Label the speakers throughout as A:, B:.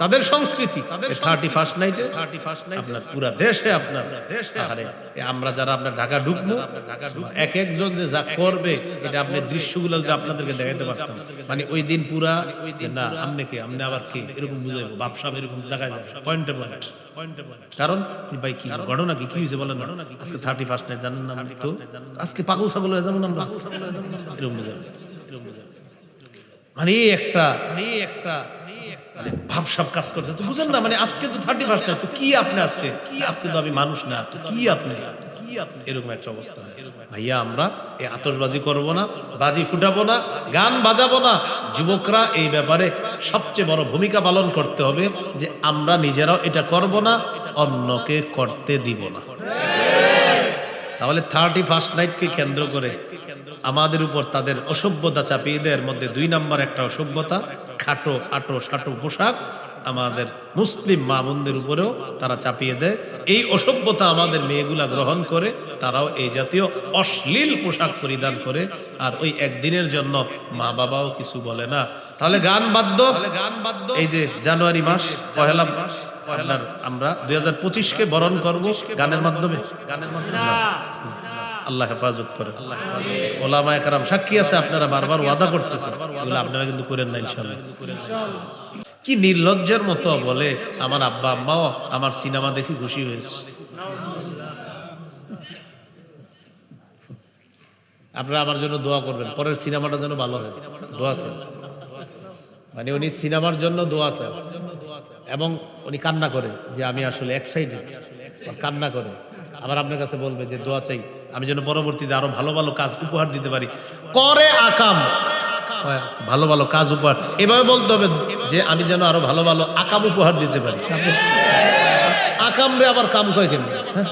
A: তাদের সংস্কৃতি thirty first নাইটে থার্টি ফার্স্ট নাইট আপনার পুরা দেশে আপনার দেশে আরে আমরা যারা আপনার ঢাকা ঢুকবো ঢাকা এক একজন যে যা করবে এটা আপনি দৃশ্যগুলো যদি আপনাদেরকে দেখাইতে পারতাম। মানে ওই দিন পুরা যে না আমনে কে আমনে আবার কে এরকম বুঝাইবো বাপসাব এরকম জায়গায় পয়েন্টে পয়েন্ট কারণ ভাই কি ঘটনা কি কি হয়েছে বলেন না? আজকে থার্টি ফার্স্ট নাইট জানেন না তো? আজকে পাগল ছাগল হয়ে যাবেন আমরা? এরকম বুঝাবে। মানে একটা মানে একটা মানে ভাবসাব কাজ করতে তো বুঝেন না মানে আজকে তো থার্টি ফার্স্ট তো কি আপনি আজকে? কি আজকে তো আমি মানুষ না কি আপনি? এরকম একটা অবস্থা ভাইয়া, আমরা এই আতশবাজি করব না, বাজি ফুটাবো না, গান বাজাবো না। যুবকরা এই ব্যাপারে সবচেয়ে বড় ভূমিকা পালন করতে হবে যে আমরা নিজেরাও এটা করব না, অন্যকে করতে দিব না। তাহলে থার্টি ফার্স্ট নাইটকে কেন্দ্র করে আমাদের উপর তাদের অসভ্যতা চাপিয়ে দেওয়ার মধ্যে দুই নাম্বার একটা অসভ্যতা খাটো আটো সাটো পোশাক আমাদের মুসলিম মা বোনদের উপরেও তারা চাপিয়ে দেয়। এই অসভ্যতা আমাদের মেয়েগুলা গ্রহণ করে, তারাও এই জাতীয় অশ্লীল পোশাক পরিধান করে। আর ওই একদিনের জন্য মা বাবাও কিছু বলে না। তাহলে গান বাদ্য গান বাদ্য এই যে জানুয়ারি মাস, পহেলা মাস, পহেলার আমরা দুই হাজার পঁচিশকে বরণ করব গানের মাধ্যমে। গানের মাধ্যমে। আল্লাহ হেফাজত করে। ওলামা একরাম, সাক্ষী আছে আপনারা বারবার ওয়াদা করতেছেন। এগুলো আপনারা কিন্তু করেন না ইনশাল্লাহ কি নির্লজ্জের মতো বলে, আমার আব্বা আম্মাও আমার সিনেমা দেখে খুশি হয়েছে। আপনারা আমার জন্য দোয়া করবেন, পরের সিনেমাটা যেন ভালো হয়। দোয়া স্যার মানে উনি সিনেমার জন্য দোয়া স্যার এবং উনি কান্না করে যে আমি আসলে এক্সাইটেড কান্না করে। আবার আপনার কাছে বলবে যে দোয়া চাই, আমি যেন পরবর্তীতে আরও ভালো ভালো কাজ উপহার দিতে পারি। করে আকাম। ভালো ভালো কাজ উপহার। এভাবে বলতে হবে যে আমি যেন আরও ভালো ভালো আকাম উপহার দিতে পারি। আকাম রে আবার কাম কয় কেন হ্যাঁ?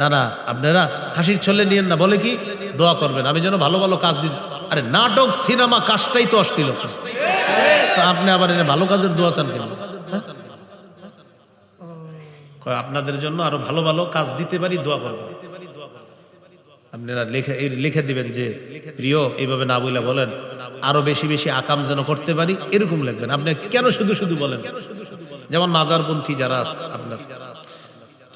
A: না না, আপনারা হাসির ছলে নিয়েন না, বলে কি? দোয়া করবেন, আমি যেন ভালো ভালো কাজ দিই আরে, নাটক, সিনেমা, কাজটাই তো অশ্লীলতা তা আপনি আবার এনে ভালো কাজের দোয়া চান কেন আপনাদের জন্য আরও ভালো ভালো কাজ দিতে পারি, দোয়া করবেন আপনারা লেখে লিখে দিবেন যে, প্রিয় এইভাবে না বলে বলেন, আরও বেশি বেশি আকাম যেন করতে পারি, এরকম লিখবেন। আপনি কেন শুধু শুধু বলেন? যেমন মাজারপন্থী যারা আছে আপনার।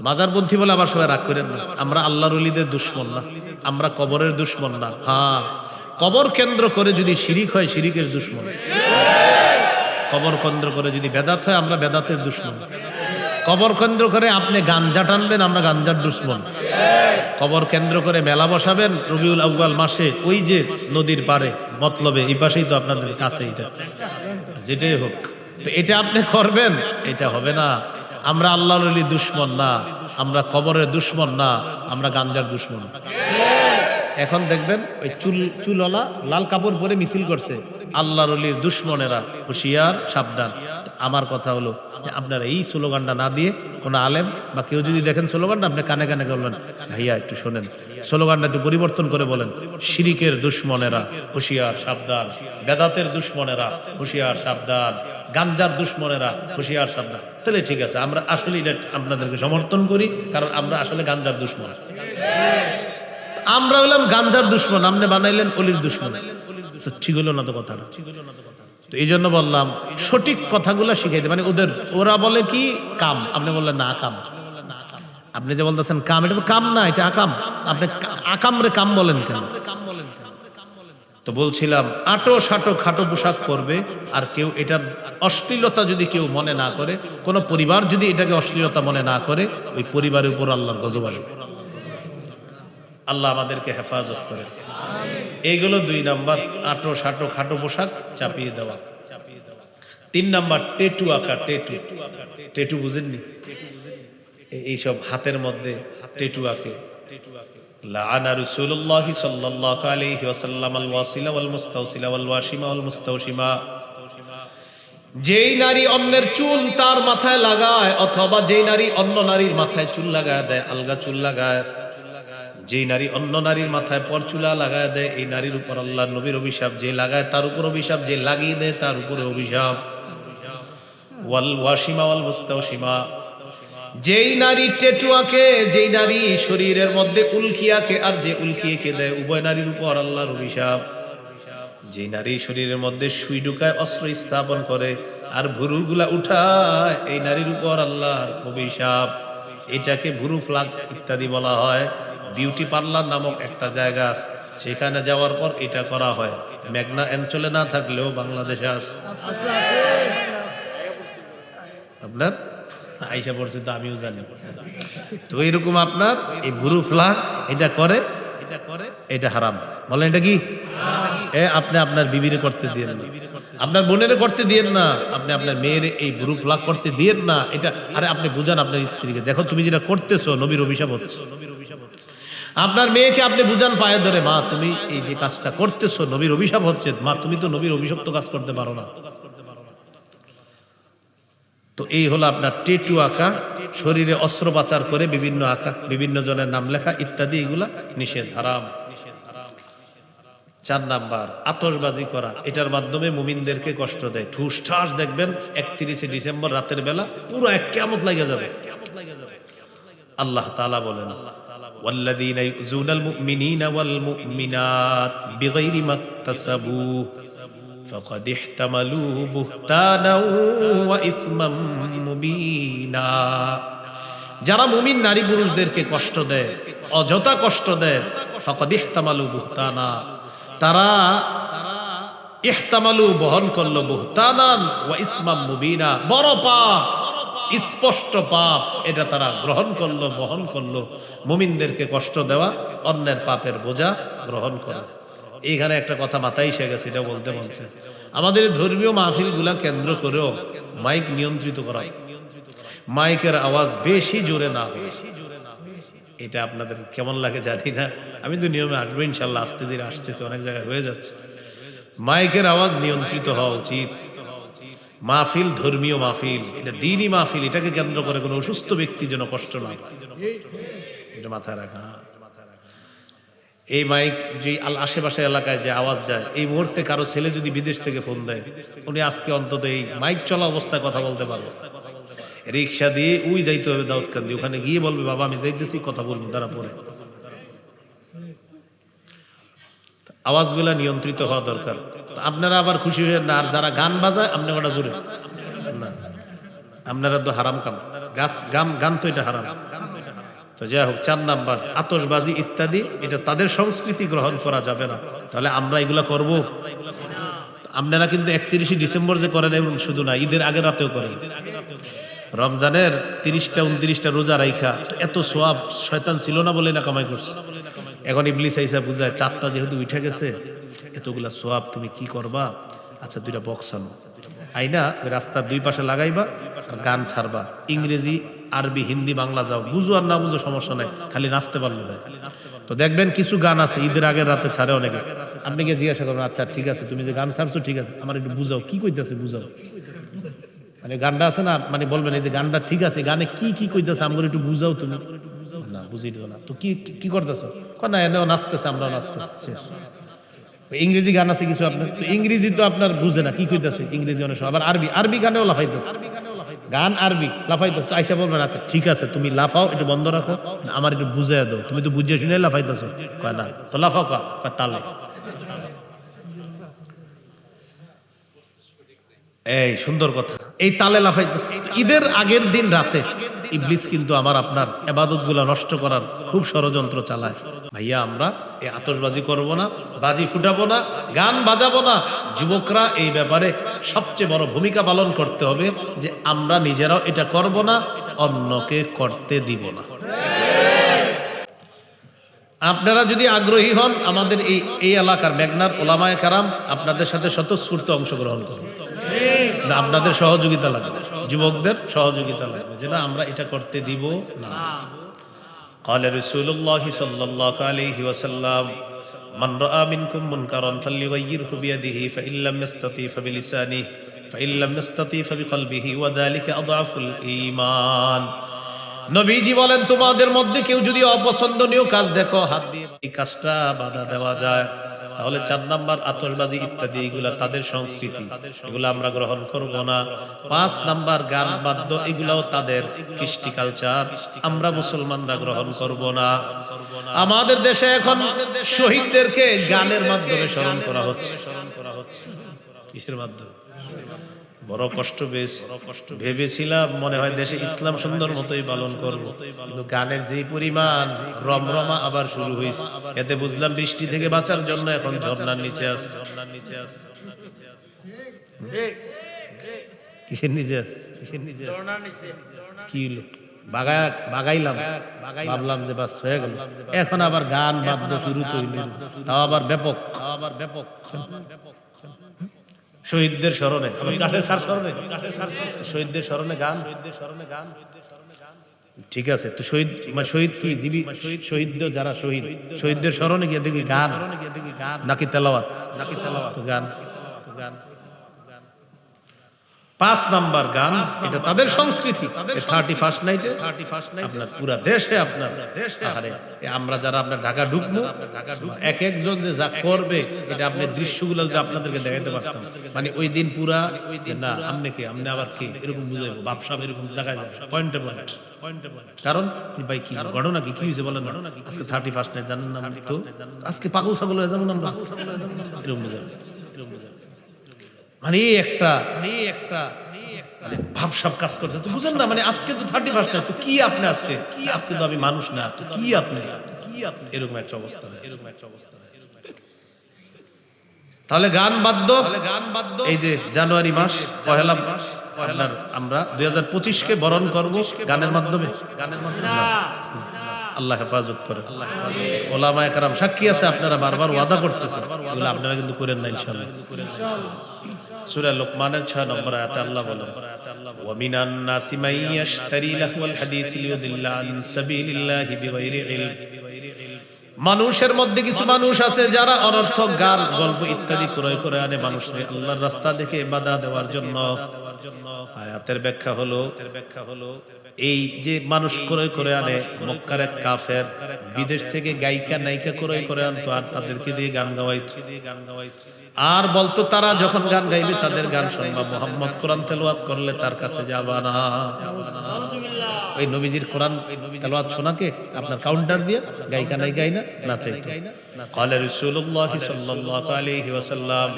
A: মাজারপন্থী বলে আবার সবাই রাগ করেন না। আমরা আল্লাহর অলিদের দুশ্মন না। আমরা কবরের দুশ্মন না। হ্যাঁ কবর কেন্দ্র করে যদি শিরিক হয়, শিরিকের দুশ্মন। কবর কেন্দ্র করে যদি বেদাত হয়, আমরা বেদাতের দুশ্মন। কবর কেন্দ্র করে আপনি গাঞ্জা টানবেন, আমরা গাঞ্জার দুশ্মন। কবর কেন্দ্র করে মেলা বসাবেন, রবিউল আউ্বাল মাসে ওই যে নদীর পারে মতলবে, এই পাশেই তো আপনাদের কাছে এটা। যেটাই হোক, তো এটা আপনি করবেন, এটা হবে না। আমরা আল্লাহ দুশ্মন না, আমরা কবরের দুশ্মন না, আমরা গাঞ্জার দুশ্মন। এখন দেখবেন, ওই চুল চুলওয়ালা লাল কাপড় পরে মিছিল করছে। আল্লাহর অলির দুশ্মনেরা হুশিয়ার, সাবধান। আমার কথা হলো যে আপনারা এই স্লোগানটা না দিয়ে কোনো আলেম বা কেউ যদি দেখেন স্লোগানটা, আপনি কানে কানে বললেন ভাইয়া, একটু শোনেন। স্লোগানটা একটু পরিবর্তন করে বলেন, শিরিকের দুশ্মনেরা হুশিয়ার, সাবধান। বেদাতের দুশ্মনেরা হুশিয়ার, সাবধান। গাঞ্জার দুশ্মনেরা হুশিয়ার, সাবধান। তাহলে ঠিক আছে, আমরা আসলে এটা আপনাদেরকে সমর্থন করি, কারণ আমরা আসলে গাঞ্জার দুশ্মন। আমরা হলাম গাঞ্জার দুশ্মন, আপনি বানাইলেন অলির দুশ্মন। তো ঠিক হলো না তো কথাটা তো এই জন্য বললাম, সঠিক কথাগুলো শিখাইতে মানে ওদের, ওরা বলে কি? কাম। আপনি বললেন, না, কাম। আপনি যে বলতেছেন কাম, এটা তো কাম না, এটা আকাম। আপনি আকাম রে কাম বলেন কেন? তো বলছিলাম, আটো সাটো খাটো পোশাক পরবে, আর কেউ এটার অশ্লীলতা যদি কেউ মনে না করে, কোনো পরিবার যদি এটাকে অশ্লীলতা মনে না করে, ওই পরিবারের উপর আল্লাহর গজব আসবে। আল্লাহ আমাদেরকে হেফাজত করে এইগুলো দুই নাম্বার আটো সাটো খাটো পোশাক চাপিয়ে দেওয়া। তিন নাম্বার টেটু আঁকা টেটু। টেটু বুঝেননি? এইসব হাতের মধ্যে টেটু আঁকে। যেই নারী অন্যের চুল তার মাথায় লাগায় অথবা যেই নারী অন্য নারীর মাথায় চুল লাগায় দেয়, আলগা চুল লাগায় যেই নারী অন্য নারীর মাথায় পরচুলা লাগায় দেয়, এই নারীর উপর আল্লাহ নবীর অভিশাপ যে লাগায়, তার উপর অভিশাপ যে লাগিয়ে দেয়, তার উপরে অভিশাপ। ওয়াল ওয়াসিমা ওয়াল যেই নারী টেটুয়াকে, যেই নারী শরীরের মধ্যে উলকিয়াকে, আর যে উলকিয়েকে দেয়, উভয় নারীর উপর আল্লাহর অভিশাপ। যে নারী শরীরের মধ্যে সুই ঢুকায়, অস্ত্র স্থাপন করে, আর ভুরুগুলা উঠায়, এই নারীর উপর আল্লাহর অভিশাপ। এটাকে ভুরু ফ্লাগ ইত্যাদি বলা হয়। বিউটি পার্লার নামক একটা জায়গা আছে। সেখানে যাওয়ার পর এটা করা হয়। মেঘনা অঞ্চলে না থাকলেও বাংলাদেশে আছে। আপনার? আইসা পড়ছে তো আমিও জানি। তো এরকম আপনার এই বুরু ফ্লাগ এটা করে এটা করে, এটা হারাম। বলেন এটা কি? এ, আপনি আপনার বিবিরে করতে দিয়েন না। আপনার বোনের করতে দিয়েন না। আপনি আপনার মেয়ের এই বুরু ফ্লাগ করতে দিয়েন না। এটা, আরে আপনি বুঝান আপনার স্ত্রীকে। দেখো তুমি যেটা করতেছো, নবীর অভিশাপ হচ্ছে। নবীর অভিশাপ আপনার মেয়েকে আপনি বুঝান পায়ে ধরে, মা, তুমি এই যে কাজটা করতেছো, নবীর অভিশাপ হচ্ছে, মা, তুমি তো নবীর অভিশপ্ত কাজ করতে পারো না। তো এই হলো আপনার টেটু আঁকা, শরীরে অস্ত্রোপচার করে বিভিন্ন আঁকা, বিভিন্ন জনের নাম লেখা, ইত্যাদি, এগুলা নিষেধ, হারাম। চার নাম্বার আতসবাজি করা, এটার মাধ্যমে মুমিনদেরকে কষ্ট দেয়। ঠুস ঠাস দেখবেন, একত্রিশে ডিসেম্বর রাতের বেলা পুরো এক কেমত লাগে যাবে। আল্লাহ তাআলা বলেন والذين يؤذون المؤمنين والمؤمنات بغير ما اكتسبوا فقد احتملوا بهتانا وإثما مبينا যারা মুমিন নারী পুরুষদেরকে কষ্ট দেয় অযথা কষ্ট দেয় ফকদ ইহতামালু বুহতানা তারা ইহতামালু বহন করলো বুহতানান ওয়া ইসমাম মুবিনা বড় পাপ স্পষ্ট পাপ, এটা তারা গ্রহণ করল, বহন করল। মুমিনদেরকে কষ্ট দেওয়া, অন্যের পাপের বোঝা গ্রহণ করা। এইখানে একটা কথা মাথায় এসে গেছে, এটা বলতে বলছে। আমাদের ধর্মীয় মাহফিলগুলা কেন্দ্র করেও মাইক নিয়ন্ত্রিত করা। মাইকের আওয়াজ বেশি জোরে না হয়। এটা আপনাদের কেমন লাগে জানি না। আমি তো নিয়মে আসব, ইনশাল্লাহ আস্তে ধীরে আসতেছে, অনেক জায়গায় হয়ে যাচ্ছে। মাইকের আওয়াজ নিয়ন্ত্রিত হওয়া উচিত। মাহফিল ধর্মীয় মাহফিল, এটা দিনই মাহফিল, এটাকে কেন্দ্র করে কোনো অসুস্থ ব্যক্তি যেন কষ্ট না পায়। এটা মাথায় রাখা। এই মাইক যে আশেপাশে এলাকায় যে আওয়াজ যায়, এই মুহূর্তে কারও ছেলে যদি বিদেশ থেকে ফোন দেয়, উনি আজকে অন্তত এই মাইক চলা অবস্থায় কথা বলতে পারবে। রিক্সা দিয়ে উই যাইতে হবে দাউদকান্দি, ওখানে গিয়ে বলবে, বাবা, আমি যাইতেছি, কথা বলব তারা পরে। আওয়াজগুলা নিয়ন্ত্রিত হওয়া দরকার। আপনারা আবার খুশি হয়ে না, আর যারা গান বাজায়, আপনি ওটা জোরে। আপনারা তো হারাম কাম। গাছ, গাম, গান তো এটা হারাম। তো যাই হোক, চার নাম্বার, আতশবাজি ইত্যাদি, এটা তাদের সংস্কৃতি গ্রহণ করা যাবে না। তাহলে আমরা এগুলা করব। আপনারা কিন্তু একত্রিশে ডিসেম্বর যে করেন এবং শুধু না, ঈদের আগে রাতেও করেন। রমজানের তিরিশটা, উনত্রিশটা রোজা রাইখা, এত সোয়াব শয়তান ছিল না বলে না কামাই করছে। এখন ইবলিস আইসা বুঝায় চারটা যেহেতু উঠে গেছে, এতগুলা সোয়াব তুমি কি করবা? আচ্ছা দুইটা বক্স আনো। আইনা, ওই রাস্তার দুই পাশে লাগাইবা, আর গান ছাড়বা। ইংরেজি, আরবি, হিন্দি, বাংলা যাও। বুঝো আর না বুঝো সমস্যা নাই, খালি নাচতে পারলে হয়। তো দেখবেন কিছু গান আছে, ঈদের আগের রাতে ছাড়ে অনেকে। আপনি গিয়ে জিজ্ঞাসা করবেন আচ্ছা ঠিক আছে, তুমি যে গান ছাড়ছো, ঠিক আছে। আমার একটু বুঝাও, কি কইতেছে বুঝাও। মানে গানটা আছে না মানে বলবেন এই যে গানটা ঠিক আছে, গানে কি কি কইতেছে আমাকে একটু বুঝাও তুমি। না বুঝি দিও না। তো কি, কি- করতেছো? না, এনেও নাচতেছে, আমরাও নাচতেছি, শেষ। ইংরেজি গান আছে কিছু আপনার? তো ইংরেজি তো আপনার বুঝে না, কি কইতেছে ইংরেজি অনেক সময়। আবার আরবি আরবি গানেও লাফাইতেছে। গান আরবি, লাফাইতেছে। তো আইসা বলবেন আচ্ছা ঠিক আছে, তুমি লাফাও, একটু বন্ধ রাখো আমার একটু বুঝে দাও। তুমি তো বুঝে শুনে লাফাইতেছো। কয় না, তো লাফাও কা তালে। এই সুন্দর কথা। এই তালে লাফাইতেছে ঈদের আগের দিন রাতে ইবলিস কিন্তু আমার আপনার এবাদত নষ্ট করার খুব ষড়যন্ত্র চালায়। ভাইয়া, আমরা এই আতশবাজি করব না, বাজি ফুটাবো না, গান বাজাবো না। যুবকরা এই ব্যাপারে সবচেয়ে বড় ভূমিকা পালন করতে হবে যে আমরা নিজেরাও এটা করব না, অন্যকে করতে দিব না। আপনারা যদি আগ্রহী হন, আমাদের এই এই এলাকার মেঘনার ওলামায় কারাম আপনাদের সাথে স্বতঃস্ফূর্ত অংশগ্রহণ করুন। না, আপনাদের সহযোগিতা লাগবে যুবকদের সহযোগিতা লাগবে যেটা আমরা এটা করতে দিব না قال رسول الله صلى الله عليه وسلم من رأى منكم منكرا فليغيره بيده فإن لم يستطيع فبلسانه فإن لم يستطيع فبقلبه وذلك أضعف الإيمان নবীজি বলেন তোমাদের মধ্যে কেউ যদি অপছন্দনীয় কাজ দেখো হাত দিয়ে এই কাজটা বাধা দেওয়া যায় তাহলে চার নাম্বার আতশবাজি ইত্যাদি এগুলা তাদের সংস্কৃতি। এগুলো আমরা গ্রহণ করব না। পাঁচ নাম্বার গান বাদ্য এগুলাও তাদের কৃষ্টি কালচার আমরা মুসলমানরা গ্রহণ করব না। আমাদের দেশে এখন শহীদদেরকে গানের মাধ্যমে স্মরণ করা হচ্ছে স্মরণ করা হচ্ছে। কিসের মাধ্যমে? বড় কষ্ট বেশ কষ্ট ভেবেছিলাম মনে হয় দেশে ইসলাম সুন্দর মতোই পালন করব। কিন্তু গানের যে পরিমাণ রমরমা আবার শুরু হয়েছে। এতে বুঝলাম বৃষ্টি থেকে বাঁচার জন্য এখন ঝর্ণার নিচে আস ঝর্ণার নিচে আস কিসের নিচে আস কিসের নিচে। কি হলো? বাগাইলাম। ভাবলাম যে বাস হয়ে গেল। এখন আবার গান বাদ্য শুরু করল তাও আবার ব্যাপক তাও আবার ব্যাপক। শহীদদের স্মরণে। খার শহীদদের স্মরণে গান। শহীদদের স্মরণে গান। ঠিক আছে তো শহীদ মানে শহীদ কি? জীবী শহীদ শহীদ যারা শহীদ। শহীদদের স্মরণে গিয়ে দেখি গান। নাকি তেলাওয়াত। নাকি তেলাওয়াত। গান। গান। পাঁচ নাম্বার গান এটা তাদের সংস্কৃতি। থার্টি ফার্স্ট নাইটে থার্টি ফার্স্ট নাইট আপনার পুরা দেশে আপনার দেশে আরে আমরা যারা আপনার ঢাকা ঢুকবো ঢাকা ঢুকবো এক একজন যে যা করবে এটা আপনি দৃশ্যগুলো যদি আপনাদেরকে দেখাইতে পারতাম। মানে ওই দিন পুরা না আমনে কে আমনে আবার কে এরকম বুঝাইবো এরকম জায়গায় পয়েন্টে পয়েন্ট পয়েন্টে কারণ ভাই কি ঘটনা কি কি হয়েছে বলেন না? আজকে থার্টি ফার্স্ট নাইট জানেন না তো? আজকে পাগল ছাগল হয়ে যাবেন আমরা? এরকম বুঝাবো। এরকম বুঝাবো। মানে একটা মানে একটা ভাবসাব কাজ করতে তো বুঝেন না মানে আজকে তো থার্টি ফার্স্ট তো কি আপনি আজকে? কি আজকে তো আমি মানুষ না, তো কি আপনি? কি আপনি এরকম একটা অবস্থা এরকম একটা অবস্থা তাহলে গান বাদ্য গান বাদ্য এই যে জানুয়ারি মাস, পহেলা মাস, পহেলার আমরা দুই হাজার পঁচিশকে বরণ করব গানের মাধ্যমে। গানের মাধ্যমে। আল্লাহ হেফাজত করে আল্লাহ ওলামা একরাম সাক্ষী আছে আপনারা বারবার ওয়াদা করতেছেন এগুলো আপনারা কিন্তু করেন না ইনশাআল্লাহ সূরা লোকমানের 6 নম্বর আয়াতে আল্লাহ বলেন ومن الناس من يشتري لهو الحديث ليضل عن سبيل الله بغير علم মানুষের মধ্যে কিছু মানুষ আছে যারা অনর্থক গান গল্প ইত্যাদি ক্রয় করে আনে মানুষকে আল্লাহর রাস্তা দেখে বাধা দেওয়ার জন্য আয়াতের ব্যাখ্যা হলো ব্যাখ্যা হলো এই যে মানুষ ক্রয় করে আনে মক্কার এক কাফের বিদেশ থেকে গায়িকা নায়িকা ক্রয় করে আনতো আর তাদেরকে দিয়ে গান গাওয়াইতো। দিয়ে গান গাওয়াইতো। আর বলতো তারা যখন গান গাইবে তাদের গান শুনবা মোহাম্মদ কোরআন তেলাওয়াত করলে তার কাছে যাবা না ওই নবীজির কোরআন তেলাওয়াত শোনাকে আপনার কাউন্টার দিয়ে গায়িকা নাই গাই না নাচে قال رسول الله صلى الله عليه وسلم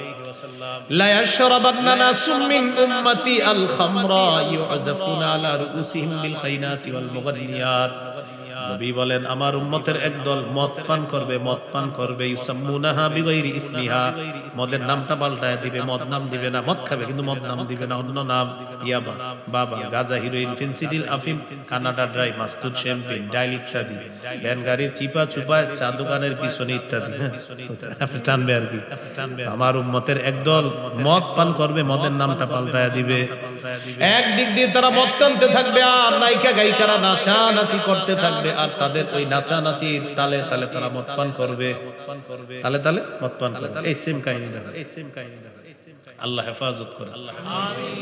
A: لا يشربن ناس من امتي الخمر يعزفون على رؤوسهم بالقينات والمغنيات নবী বলেন আমার উম্মতের একদল মদ পান করবে মদ পান করবে। ইউসাম্মুনাহা বিগাইরি ইসমিহা। মদের নামটা পাল্টায় দিবে মদ নাম দিবে না মদ খাবে কিন্তু মদ নাম দিবে না অন্য নাম। ইয়াবা বাবা গাজা হিরোইন ফেন্সিডিল আফিম কানাডা ড্রাই মাস্তুদ শ্যাম্পেন ডাইল ইত্যাদি। ভ্যান গাড়ির চিপা চুপা চা দোকানের পিছনে ইত্যাদি। হ্যাঁ, আপনি টানবে আর কি। আমার উম্মতের একদল মদ পান করবে মদের নামটা পাল্টায় দিবে। একদিক দিয়ে তারা মদ টানতে থাকবে আর নায়িকা গায়িকারা নাচা নাচি করতে থাকবে আর তাদের ওই নাচা নাচির তালে তালে তারা মতপান করবে। তালে তালে মতপান করবে। এই সেম কাহিনীটা। এই সেম কাহিনীটা। আল্লাহ হেফাজত করে আল্লাহ